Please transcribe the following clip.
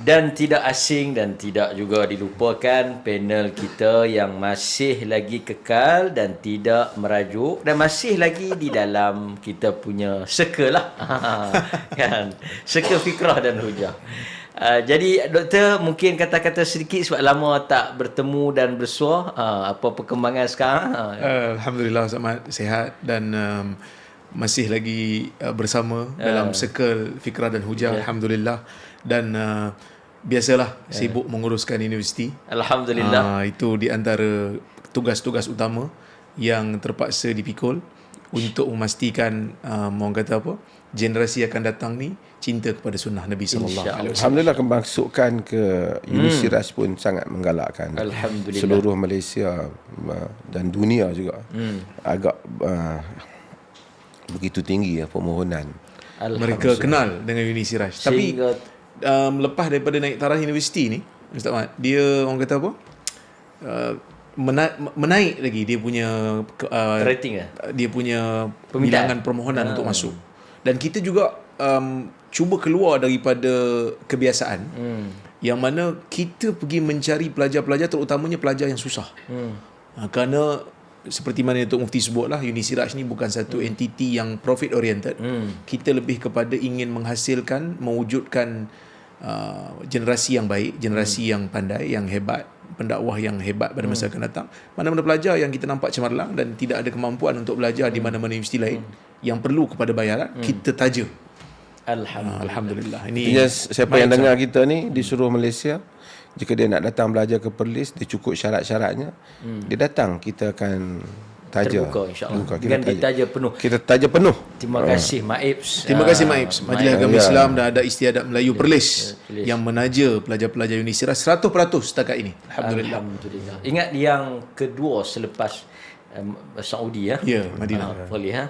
Dan tidak asing dan tidak juga dilupakan panel kita yang masih lagi kekal dan tidak merajuk dan masih lagi di dalam kita punya circle lah. kan? Circle fikrah dan hujah. Uh, jadi doktor mungkin kata-kata sedikit sebab lama tak bertemu dan bersuah uh, apa perkembangan sekarang uh. Alhamdulillah Zaman sihat dan um, masih lagi uh, bersama uh. dalam circle fikrah dan hujah yeah. Alhamdulillah dan uh, biasalah yeah. sibuk menguruskan universiti Alhamdulillah uh, itu di antara tugas-tugas utama yang terpaksa dipikul untuk memastikan um, orang kata apa generasi akan datang ni cinta kepada sunnah Nabi sallallahu alaihi wasallam. Alhamdulillah kemasukan ke Universiti hmm. Ras pun sangat menggalakkan. Alhamdulillah. Seluruh Malaysia uh, dan dunia juga hmm. agak uh, begitu tinggi ya permohonan. Mereka kenal dengan Universiti Ras. Tapi um, lepas daripada naik taraf universiti ni, Ustaz Mat, dia orang kata apa? Uh, mena- menaik lagi dia punya uh, rating eh? dia punya permintaan permohonan uh. untuk masuk dan kita juga um, cuba keluar daripada kebiasaan hmm. yang mana kita pergi mencari pelajar-pelajar terutamanya pelajar yang susah hmm. ha, kerana seperti mana Tok Mufti sebut lah Unisiraj ni bukan satu hmm. entiti yang profit oriented hmm. kita lebih kepada ingin menghasilkan mewujudkan uh, generasi yang baik generasi hmm. yang pandai yang hebat pendakwah yang hebat pada masa hmm. akan datang mana-mana pelajar yang kita nampak cemerlang dan tidak ada kemampuan untuk belajar hmm. di mana-mana universiti lain hmm yang perlu kepada bayaran hmm. kita taja alhamdulillah. Alhamdulillah. Ini Artinya, siapa yang dengar kita ni disuruh Malaysia. Jika dia nak datang belajar ke Perlis dia cukup syarat-syaratnya. Hmm. dia datang kita akan taja. Terbuka insyaallah. Dengan ditaja penuh. Kita taja penuh. Terima kasih uh. Maips terima kasih Maips uh, Majlis Agama ya. Islam dan ada Istiadat Melayu Perlis ya, yang menaja pelajar-pelajar Unisira 100% setakat ini. Alhamdulillah. Alhamdulillah. Ingat yang kedua selepas um, Saudi ya? Ya Madinah. Uh, boleh ha